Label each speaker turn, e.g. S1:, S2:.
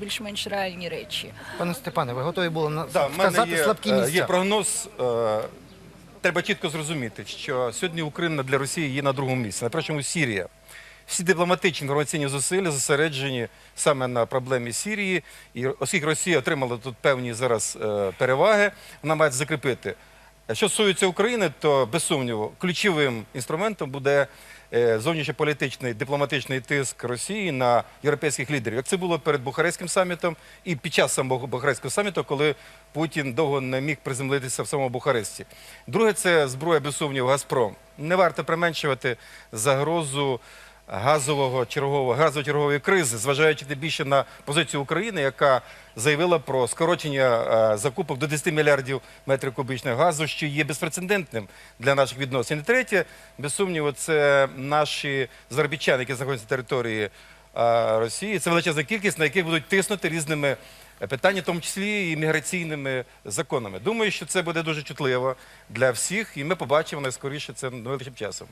S1: більш-менш реальні речі.
S2: Пане Степане, ви готові були на...
S3: Да,
S2: сказати
S3: є,
S2: слабкі
S3: е,
S2: місця?
S3: є прогноз. е, Треба чітко зрозуміти, що сьогодні Україна для Росії є на другому місці. На першому Сірія. Всі дипломатичні інформаційні зусилля зосереджені саме на проблемі Сірії. І оскільки Росія отримала тут певні зараз е, переваги, вона має закріпити. Що стосується України, то без сумніву ключовим інструментом буде е, зовнішньополітичний дипломатичний тиск Росії на європейських лідерів. Як це було перед Бухарестським самітом і під час самого Бухарестського саміту, коли Путін довго не міг приземлитися в самому Бухаресті. Друге, це зброя без сумніву Газпром. Не варто применшувати загрозу газового чергового газово-чергової кризи, зважаючи тим більше на позицію України, яка заявила про скорочення е, закупок до 10 мільярдів метрів кубічного газу, що є безпрецедентним для наших відносин. І третє, без сумніву, це наші заробітчани, які знаходяться на території е, Росії. Це величезна кількість, на яких будуть тиснути різними питаннями, в тому числі і міграційними законами. Думаю, що це буде дуже чутливо для всіх, і ми побачимо найскоріше це найближчим часом.